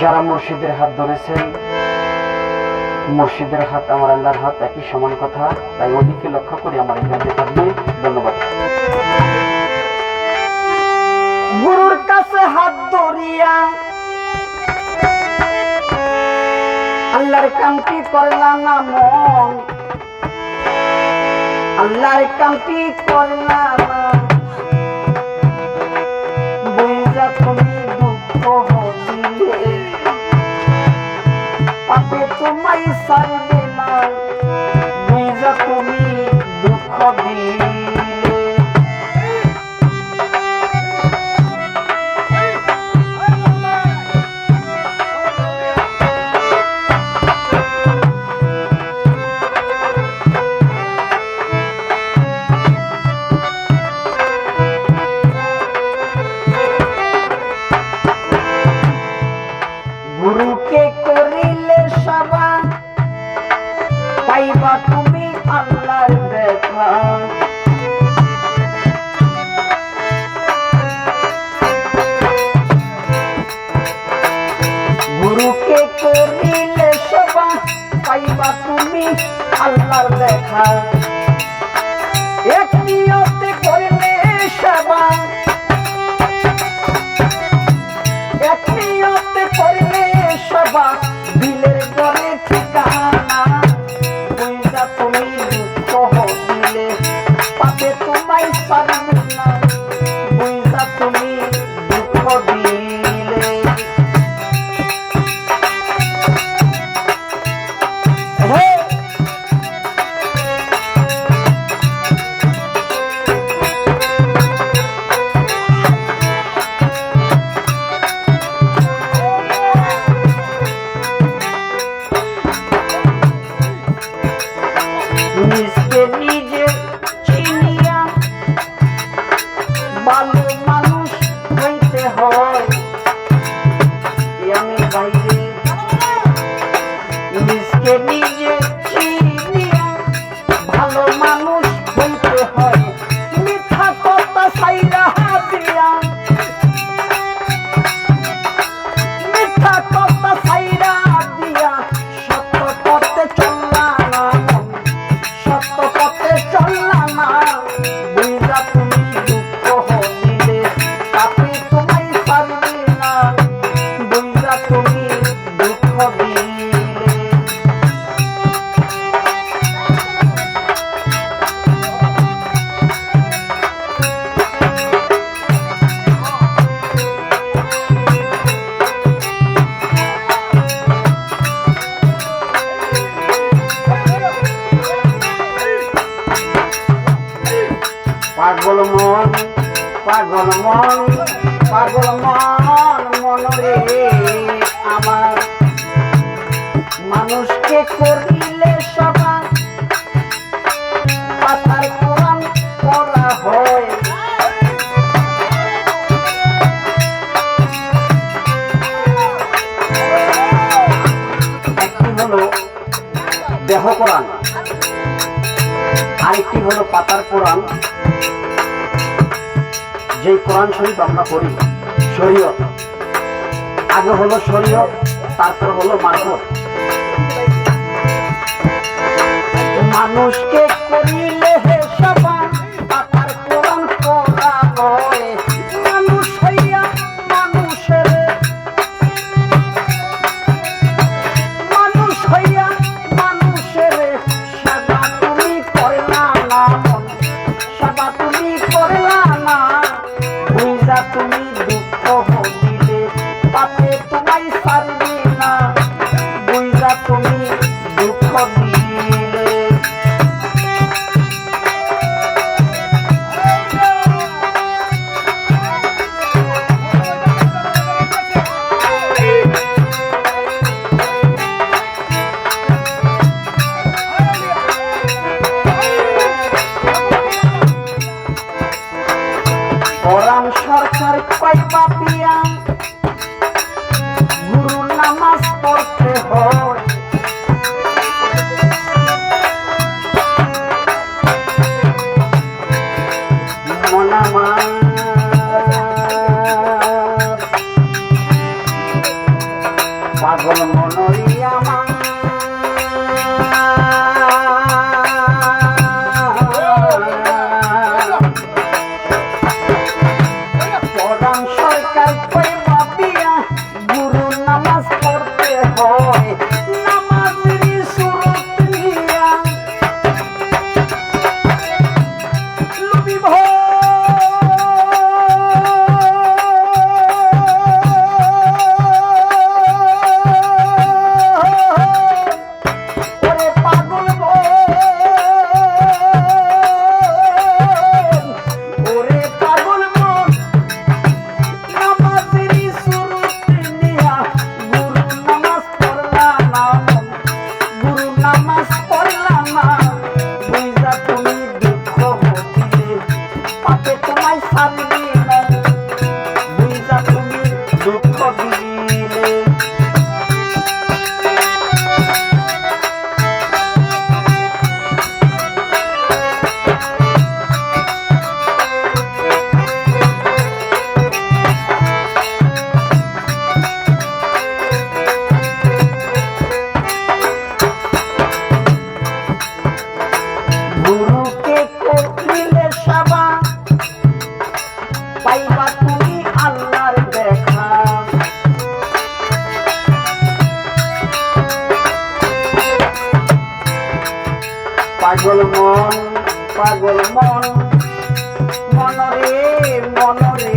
যারা মুর্শিদের হাত ধরেছেন মুর্শিদের হাত আমার আল্লাহর হাত একই সমান কথা, তাই ওদিকে লক্ষ্য করে আমার গানটি থাকবে। ধন্যবাদ। গুরুর কাছে হাত ধরিয়া আল্লাহর কামটি করলাম না মন। আল্লাহর কামটি করলাম না পাপে তোমায় সারবে না। তুমি দুঃখ দিলে আল্লাহর দেখা এক சொல்லி পাগল মন পাগল মন মনরে আমার। মানুষকে করিলে সবার পাতার কোরআন পড়া হয় একটি হলো দেহ কোরআন, আরেকটি হলো পাতার কোরআন। যে কোরআন শরীফ আমরা পড়ি। শরীয়ত। আগে হলো শরীয়ত তারপর হলো মারফত। মানুষকে করিলে পাগল মনই আমার পাগল মন পাগল মন। মনরে মনরে